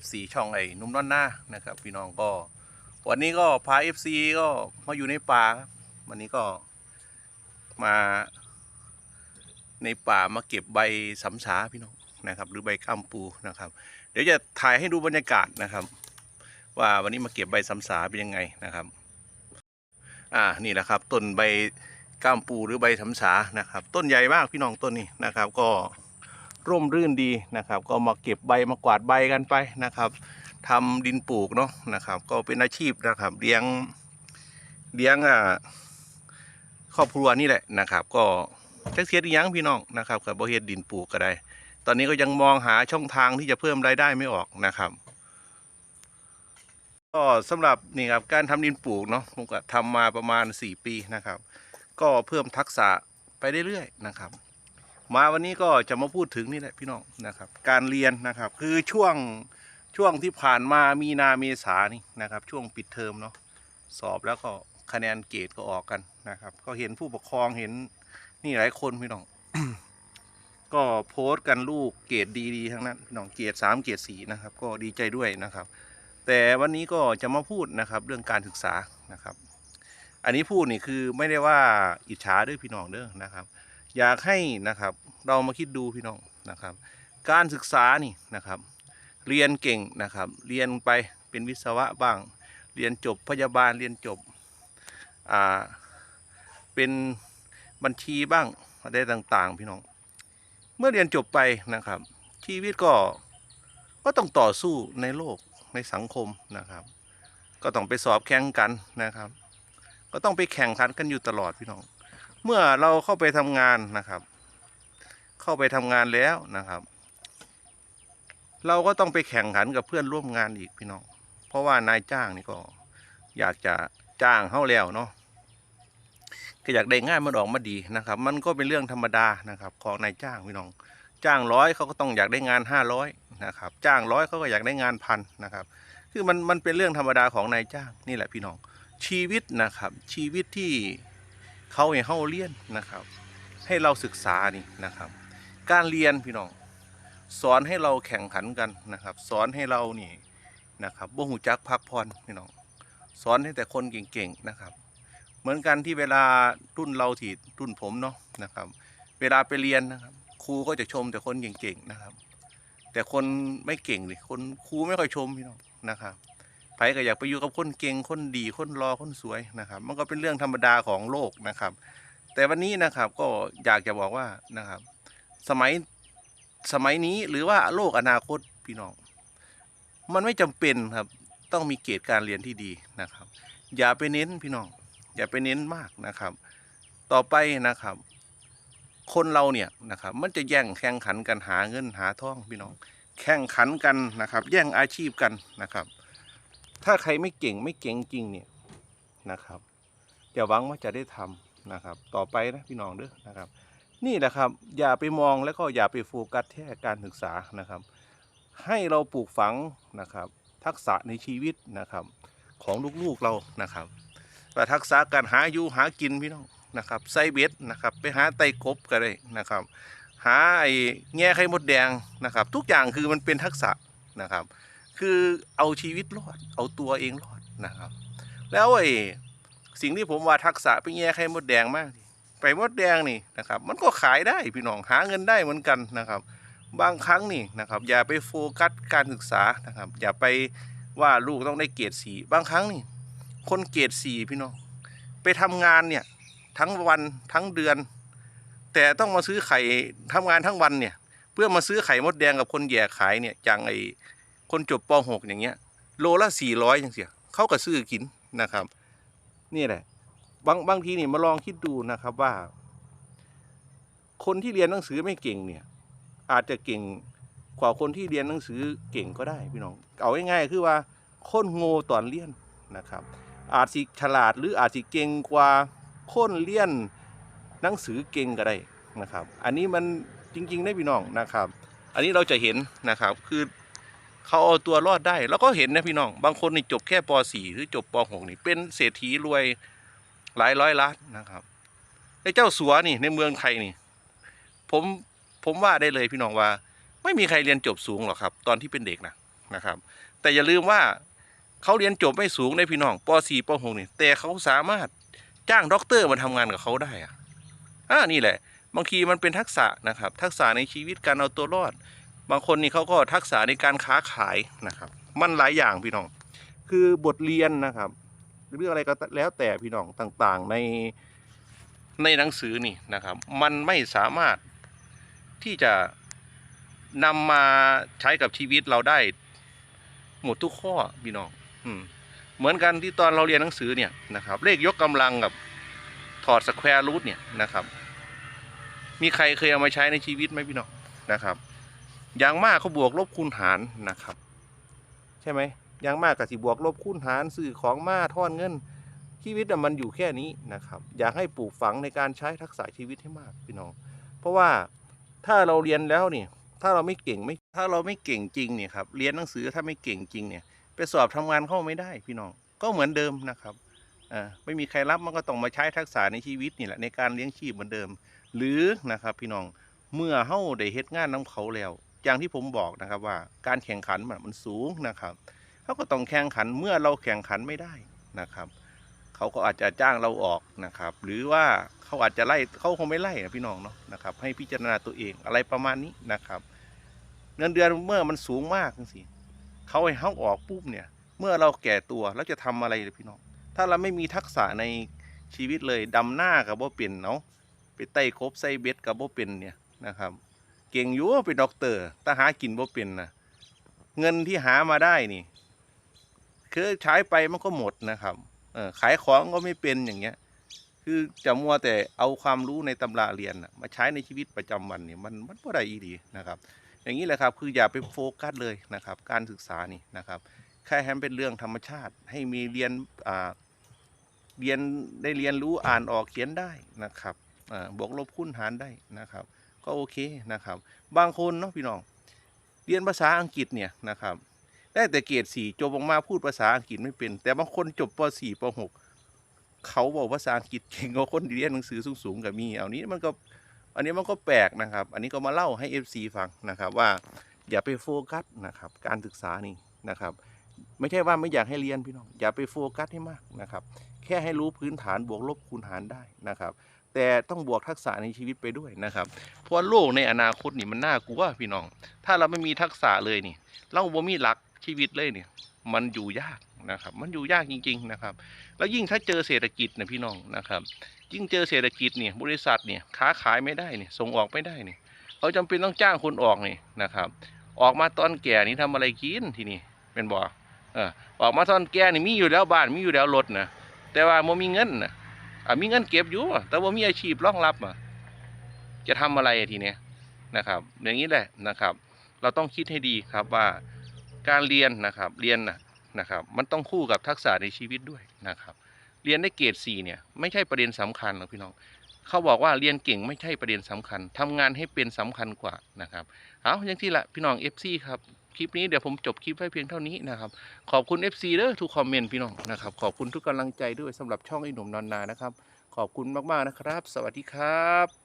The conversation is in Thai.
FC ช่องไอ้นุ่มน้อนหน้านะครับ พี่น้องก็ วันนี้ก็พา FC ก็มาอยู่ในป่าครับวันนี้ก็มาในป่ามาเก็บใบสำสาพี่น้องนะครับ หรือใบข้ามปูนะครับ เดี๋ยวจะถ่ายให้ดูบรรยากาศนะครับ ว่าวันนี้มาเก็บใบสำสาเป็นยังไงนะครับ อ่านี่แหละครับต้นใบก้ามปูหรือใบสำสานะครับ ต้นใหญ่มากพี่น้องต้นนี้นะครับ ก็ ร่มรื่นดีนะครับ ก็มาเก็บใบมากวาดใบกันไปนะครับทำดินปลูกเนาะนะครับ ก็เป็นอาชีพนะครับเลี้ยงเลี้ยงอ่าครอบครัวนี่แหละนะครับ ก็จักเสียดอีหยังพี่น้องนะครับกับบ่เฮ็ดดินปลูกก็ได้ ตอนนี้ก็ยังมองหาช่องทางที่จะเพิ่มรายได้ไม่ออกนะครับก็สำหรับนี่ครับการทำดินปลูกเนาะผมก็ทำมาประมาณ 4 ปีนะครับ ก็เพิ่มทักษะไปเรื่อยๆนะครับ มาวันนี้ก็จะมาพูดถึงนี่แหละพี่น้องนะครับ การเรียนนะครับ คือช่วงช่วงที่ผ่านมามีนาเมษานี่นะครับ ช่วงปิดเทอมเนาะสอบแล้วก็คะแนนเกรดก็ออกกันนะครับ ก็เห็นผู้ปกครองเห็นนี่หลายคนพี่น้องก็โพสต์กันลูกเกรดดีๆทั้งนั้นพี่น้องเกรดสามเกรดสี่นะครับ ก็ดีใจด้วยนะครับ แต่วันนี้ก็จะมาพูดนะครับเรื่องการศึกษานะครับ อันนี้พูดนี่คือไม่ได้ว่าอิจฉาด้วยพี่น้องเด้อนะครับ อยากให้นะครับเรามาคิดดูพี่น้องนะครับ การศึกษานี่นะครับ เรียนเก่งนะครับ เรียนไปเป็นวิศวะบ้าง เรียนจบพยาบาลเรียนจบอ่าเป็นบัญชีบ้างอะไรต่างๆ พี่น้อง เมื่อเรียนจบไปนะครับ ชีวิตก็ก็ต้องต่อสู้ในโลกในสังคมนะครับ ก็ต้องไปสอบแข่งกันนะครับ ก็ต้องไปแข่งขันกันอยู่ตลอดพี่น้อง เมื่อเราเข้าไปทำงานนะครับ เข้าไปทำงานแล้วนะครับ เราก็ต้องไปแข่งขันกับเพื่อนร่วมงานอีกพี่น้อง เพราะว่านายจ้างนี่ก็ อยากจะจ้างเข้าแล้วเนาะก็อยากได้ง่านมันออกมาดีนะครับ มันก็เป็นเรื่องธรรมดานะครับ ของนายจ้างพี่น้อง จ้างร้อยเขาก็ต้องอยากได้งานห้าร้อยนะครับ จ้างร้อยเขาก็อยากได้งานพันนะครับ คือมันมันเป็นเรื่องธรรมดาของนายจ้างนี่แหละพี่น้อง ชีวิตนะครับ ชีวิตที่ เขาให้เขาเรียนนะครับ ให้เราศึกษานี่นะครับ การเรียนพี่น้องสอนให้เราแข่งขันกันนะครับ สอนให้เรานี่นะครับบ่หูจักพักผ่อนพี่น้องสอนให้แต่คนเก่งๆนะครับ เหมือนกันที่เวลารุ่นเราที่รุ่นผมเนาะนะครับ เวลาไปเรียนนะครับครูก็จะชมแต่คนเก่งๆนะครับ แต่คนไม่เก่งเลยคนครูไม่ค่อยชมพี่น้องนะครับ ไผก็อยากไปอยู่กับคนเก่งคนดีคนรอคนสวยนะครับ มันก็เป็นเรื่องธรรมดาของโลกนะครับ แต่วันนี้นะครับก็อยากจะบอกว่านะครับ สมัยสมัยนี้หรือว่าโลกอนาคตพี่น้อง มันไม่จำเป็นครับต้องมีเกรดการเรียนที่ดีนะครับ อย่าไปเน้นพี่น้อง อย่าไปเน้นมากนะครับ ต่อไปนะครับ คนเราเนี่ยนะครับ มันจะแย่งแข่งขันกันหาเงินหาทองพี่น้อง แข่งขันกันนะครับ แย่งอาชีพกันนะครับ ถ้าใครไม่เก่งไม่เก่งจริงเนี่ยนะครับอย่าหวังว่าจะได้ทำนะครับ ต่อไปนะพี่น้องเด้อนะครับ นี่แหละครับ อย่าไปมองแล้วก็อย่าไปโฟกัสแค่การศึกษานะครับ ให้เราปลูกฝังนะครับ ทักษะในชีวิตนะครับ ของลูกๆเรานะครับว่าทักษะการหาอยู่หากินพี่น้องนะครับไซเบ็ดนะครับ ไปหาไตกบก็ได้นะครับ หาไอ้แง่ไข่มดแดงนะครับ ทุกอย่างคือมันเป็นทักษะนะครับ คือเอาชีวิตรอด เอาตัวเองรอดนะครับ แล้วไอ้สิ่งที่ผมว่าทักษะไปแง่ไข่มดแดงมาก ไปมดแดงนี่นะครับ มันก็ขายได้พี่น้องหาเงินได้เหมือนกันนะครับ บางครั้งนี่นะครับ อย่าไปโฟกัสการศึกษานะครับ อย่าไปว่าลูกต้องได้เกรดสีบางครั้งนี่ คนเกรดสี่พี่น้อง ไปทำงานเนี่ยทั้งวันทั้งเดือน แต่ต้องมาซื้อไข่ทำงานทั้งวันเนี่ย เพื่อมาซื้อไข่มดแดงกับคนแย่ขายเนี่ยอย่างไอ คนจบป .6 อย่างเงี้ย โลละสี่ร้อยอย่างเสียเขาก็ซื้อกินนะครับ นี่แหละ บางบางทีนี่มาลองคิดดูนะครับว่า คนที่เรียนหนังสือไม่เก่งเนี่ย อาจจะเก่งกว่าคนที่เรียนหนังสือเก่งก็ได้พี่น้อง เอาง่ายๆคือว่าคนโง่ตอนเรียนนะครับ อาจสิฉลาดหรืออาจสิเก่งกว่าคนเรียนหนังสือเก่งก็ได้นะครับ อันนี้มันจริงๆได้พี่น้องนะครับ อันนี้เราจะเห็นนะครับคือ เขาเอาตัวรอดได้ แล้วก็เห็นนะพี่น้อง บางคนนี่จบแค่ป .4 หรือจบป .6 นี่เป็นเศรษฐีรวยหลายร้อยล้านนะครับไอ้เจ้าสัวนี่ในเมืองไทยนี่ผมผมว่าได้เลยพี่น้องว่า ไม่มีใครเรียนจบสูงหรอกครับ ตอนที่เป็นเด็กนะนะครับ แต่อย่าลืมว่าเขาเรียนจบไม่สูงในพี่น้องป .4 ป .6 นี่แต่เขาสามารถจ้างด็อกเตอร์มาทำงานกับเขาได้อะอ่านี่แหละ บางทีมันเป็นทักษะนะครับ ทักษะในชีวิตการเอาตัวรอด บางคนนี่เขาก็ทักษะในการค้าขายนะครับ มันหลายอย่างพี่น้อง คือบทเรียนนะครับหรืออะไรก็แล้วแต่พี่น้องต่างๆในในหนังสือนี่นะครับ มันไม่สามารถที่จะนำมาใช้กับชีวิตเราได้หมดทุกข้อพี่น้องอืมเหมือนกันที่ตอนเราเรียนหนังสือเนี่ยนะครับ เลขยกกำลังกับถอดสแควร์รูทเนี่ยนะครับ มีใครเคยเอามาใช้ในชีวิตไหมพี่น้องนะครับ อย่างมากเขาบวกลบคูณหารนะครับ ใช่ไหมอย่างมากกับสิบวกลบคูณหารสื่อของมาทอนเงิน ชีวิตมันอยู่แค่นี้นะครับ อยากให้ปลูกฝังในการใช้ทักษะชีวิตให้มากพี่น้อง เพราะว่าถ้าเราเรียนแล้วนี่ถ้าเราไม่เก่งไม่ถ้าเราไม่เก่งจริงเนี่ยครับเรียนหนังสือถ้าไม่เก่งจริงเนี่ย ไปสอบทำงานเข้าไม่ได้พี่น้องก็เหมือนเดิมนะครับอ่าไม่มีใครรับมันก็ต้องมาใช้ทักษะในชีวิตนี่แหละในการเลี้ยงชีพเหมือนเดิม หรือนะครับพี่น้องเมื่อเฮาได้เฮ็ดงานน้ำเขาแล้ว อย่างที่ผมบอกนะครับว่าการแข่งขันมันสูงนะครับเขาก็ต้องแข่งขันเมื่อเราแข่งขันไม่ได้นะครับเขาก็อาจจะจ้างเราออกนะครับ หรือว่าเขาอาจจะไล่เขาคงไม่ไล่นะพี่น้องเนาะนะครับ ให้พิจารณาตัวเองอะไรประมาณนี้นะครับ เงินเดือนเมื่อมันสูงมากจังสิเขาให้เขาออกปุ๊บเนี่ย เมื่อเราแก่ตัวแล้วจะทำอะไรเลยพี่น้อง ถ้าเราไม่มีทักษะในชีวิตเลยดำหน้ากับบ่เป็นเนาะไปไต่ครบไซเบ็ดกับบ่เป็นเนี่ยนะครับ เก่งอยู่เป็นด็อกเตอร์แต่หากินบ่เป็นนะเงินที่หามาได้นี่ คือใช้ไปมันก็หมดนะครับเออขายของก็ไม่เป็นอย่างเงี้ย คือจะมัวแต่เอาความรู้ในตำราเรียนนะมาใช้ในชีวิตประจำวันเนี่ยมันมันบ่ได้อีดีนะครับ อย่างนี้แหละครับคืออย่าไปโฟกัสเลยนะครับ การศึกษานี่นะครับแค่ให้มันเป็นเรื่องธรรมชาติ ให้มีเรียนอ่าเรียนได้เรียนรู้อ่านออกเขียนได้นะครับบวกลบคูณหารได้นะครับ ก็โอเคนะครับ บางคนเนาะพี่น้องเรียนภาษาอังกฤษเนี่ยนะครับ ได้แต่เกรดสี่จบออกมาพูดภาษาอังกฤษไม่เป็น แต่บางคนจบปสี่ปหกเขาบอกภาษาอังกฤษเก่งกว่าคนเรียนหนังสือสูงๆกับมีเอานี้มันก็อันนี้มันก็แปลกนะครับ อันนี้ก็มาเล่าให้ FC ฟังนะครับว่าอย่าไปโฟกัสนะครับ การศึกษานี่นะครับ ไม่ใช่ว่าไม่อยากให้เรียนพี่น้อง อย่าไปโฟกัสให้มากนะครับ แค่ให้รู้พื้นฐานบวกลบคูณหารได้นะครับ แต่ต้องบวกทักษะในชีวิตไปด้วยนะครับ เพราะว่าโลกในอนาคตนี่มันน่ากลัวพี่น้อง ถ้าเราไม่มีทักษะเลยนี่ เราบ่มีหลักชีวิตเลยเนี่ยมันอยู่ยากนะครับ มันอยู่ยากจริง ๆนะครับ แล้วยิ่งถ้าเจอเศรษฐกิจนะพี่น้องนะครับ ยิ่งเจอเศรษฐกิจเนี่ยบริษัทเนี่ยค้าขายไม่ได้เนี่ยส่งออกไม่ได้เนี่ยเขาจำเป็นต้องจ้างคนออกนี่นะครับ ออกมาตอนแก่นี่ทำอะไรกินที่นี่เป็นบ่ออออกมาตอนแก่นี่มีอยู่แล้วบ้านมีอยู่แล้วรถนะแต่ว่าโมมีเงินนะ มีเงินเก็บอยู่แต่ว่ามีอาชีพรองรับอะจะทำอะไรทีเนี้ยนะครับ อย่างนี้แหละนะครับ เราต้องคิดให้ดีครับว่าการเรียนนะครับเรียนนะนะครับ มันต้องคู่กับทักษะในชีวิตด้วยนะครับ เรียนได้เกรดสี่เนี่ยไม่ใช่ประเด็นสำคัญหรอกพี่น้องเขาบอกว่าเรียนเก่งไม่ใช่ประเด็นสำคัญทำงานให้เป็นสำคัญกว่านะครับ เอาอย่างที่ละพี่น้อง FC ครับคลิปนี้เดี๋ยวผมจบคลิปไว้เพียงเท่านี้นะครับ ขอบคุณ FC เด้อทุกคอมเมนต์พี่น้องนะครับ ขอบคุณทุกกำลังใจด้วยสำหรับช่องไอ้หนุ่มนอนนานะครับ ขอบคุณมากๆนะครับ สวัสดีครับ